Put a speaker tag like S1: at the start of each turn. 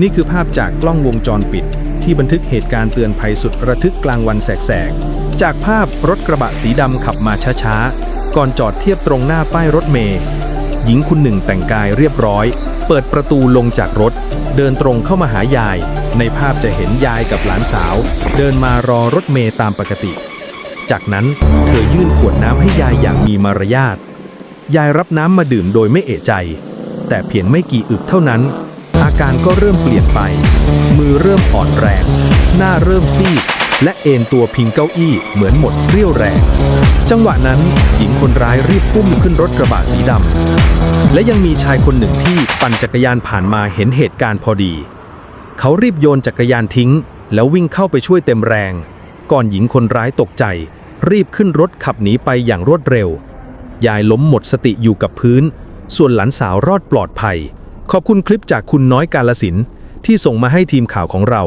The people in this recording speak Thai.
S1: นี่คือภาพจากกล้องวงจรปิด ที่บันทึกเหตุการณ์เตือนภัยสุดระทึกกลางวันแสกๆ จากภาพรถกระบะสีดำขับมาช้าๆ ก่อนจอดเทียบตรงหน้าป้ายรถเมย์หญิงคุณหนึ่งแต่งกายเรียบร้อย เปิดประตูลงจากรถ เดินตรงเข้ามาหายาย ในภาพจะเห็นยายกับหลานสาว เดินมารอรถเมย์ตามปกติ จากนั้นเธอยื่นขวดน้ำให้ยายอย่างมีมารยาทยายรับน้ำมาดื่มโดยไม่เอะใจ แต่เพียงไม่กี่อึกเท่านั้น การก็เริ่มเปลี่ยนไป มือเริ่มอ่อนแรง หน้าเริ่มซีด และเอนตัวพิงเก้าอี้เหมือนหมดเรี่ยวแรง จังหวะนั้นหญิงคนร้ายรีบพุ่งขึ้นรถกระบะสีดำและยังมีชายคนหนึ่งที่ปั่นจักรยานผ่านมาเห็นเหตุการณ์พอดี เขารีบโยนจักรยานทิ้ง แล้ววิ่งเข้าไปช่วยเต็มแรง ก่อนหญิงคนร้ายตกใจ รีบขึ้นรถขับหนีไปอย่างรวดเร็ว ยายล้มหมดสติอยู่กับพื้น ส่วนหลานสาวรอดปลอดภัย ขอบคุณคลิปจากคุณน้อยกาลสินที่ส่งมาให้ทีมข่าวของเรา